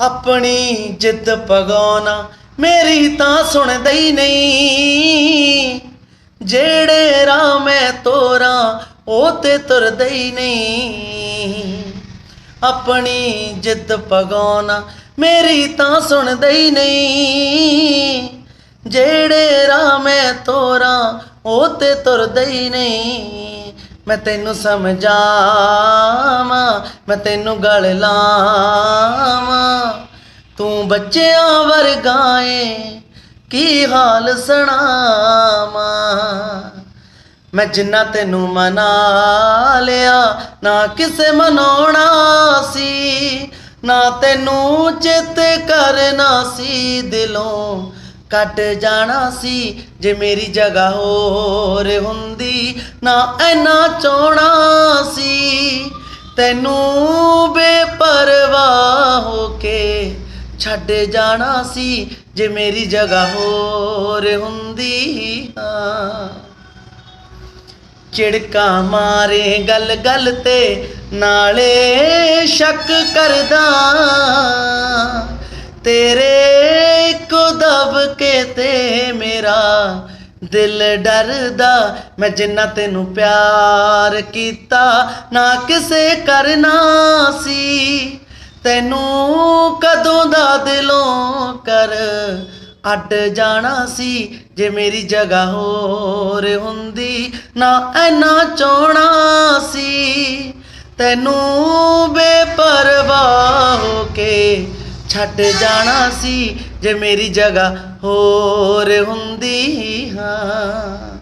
ਆਪਣੀ ਜਿੱਦ ਪਗਾਉਣਾ ਮੇਰੀ ਤਾਂ ਸੁਣਦਾ ਹੀ ਨਹੀਂ। ਜਿਹੜੇ ਰਾਹ ਮੈਂ ਤੋਰਾਂ, ਉਹ ਤੇ ਤੁਰਦਾ ਹੀ ਨਹੀਂ। ਆਪਣੀ ਜਿੱਦ ਪਗਾਉਣਾ ਮੇਰੀ ਤਾਂ ਸੁਣਦਾ ਹੀ ਨਹੀਂ। ਜਿਹੜੇ ਰਾਹ ਮੈਂ ਤੋਰਾਂ, ਉਹ ਤੇ ਤੁਰਦਾ ਹੀ ਨਹੀਂ। ਮੈਂ ਤੈਨੂੰ ਸਮਝਾਵਾਂ, ਮੈਂ ਤੈਨੂੰ ਗਲ ਲਾਵਾਂ। ਤੂੰ ਬੱਚਿਆਂ ਵਰਗਾ ਏ, ਕੀ ਹਾਲ ਸੁਣਾਵਾਂ? ਮੈਂ ਜਿੰਨਾ ਤੈਨੂੰ ਮਨਾ ਲਿਆ, ਨਾ ਕਿਸੇ ਮਨਾਉਣਾ ਸੀ, ਨਾ ਤੈਨੂੰ ਚਿੱਤ ਕਰਨਾ ਸੀ, ਦਿਲੋਂ ਕੱਟ ਜਾਣਾ ਸੀ, ਜੇ ਮੇਰੀ ਜਗ੍ਹਾ ਹੋਰ ਹੁੰਦੀ, ਨਾ ਐਨਾ ਚਾਹਣਾ ਸੀ। ਤੈਨੂੰ ਬੇਪਰਵਾਹ ਹੋ ਕੇ ਛੱਡ ਜਾਣਾ ਸੀ, ਜੇ ਮੇਰੀ ਜਗ੍ਹਾ ਹੋਰ ਹੁੰਦੀ ਹਾਂ ਝਿੜਕਾ ਮਾਰੇ ਗਲ ਗਲ ਤੇ ਨਾਲੇ ਸ਼ੱਕ ਕਰਦਾ। ਤੇਰੇ ਇੱਕੋ ਦਬ ਕੇ ਤੇ ਮੇਰਾ ਦਿਲ ਡਰਦਾ। ਮੈਂ ਜਿੰਨਾ ਤੈਨੂੰ ਪਿਆਰ ਕੀਤਾ, ਨਾ ਕਿਸੇ ਕਰਨਾ ਸੀ। ਤੈਨੂੰ ਕਦੋਂ ਦਾ ਦਿਲੋਂ ਕਰ ਅੱਡ ਜਾਣਾ ਸੀ, ਜੇ ਮੇਰੀ ਜਗ੍ਹਾ ਹੋਰ ਹੁੰਦੀ, ਨਾ ਐਨਾ ਚਾਹਣਾ ਸੀ। ਤੈਨੂੰ ਬੇਪਰਵਾਹ ਹੋ ਕੇ ਛੱਡ ਜਾਣਾ ਸੀ, ਜੇ ਮੇਰੀ ਜਗ੍ਹਾ ਹੋਰ ਹੁੰਦੀ, ਹਾਂ।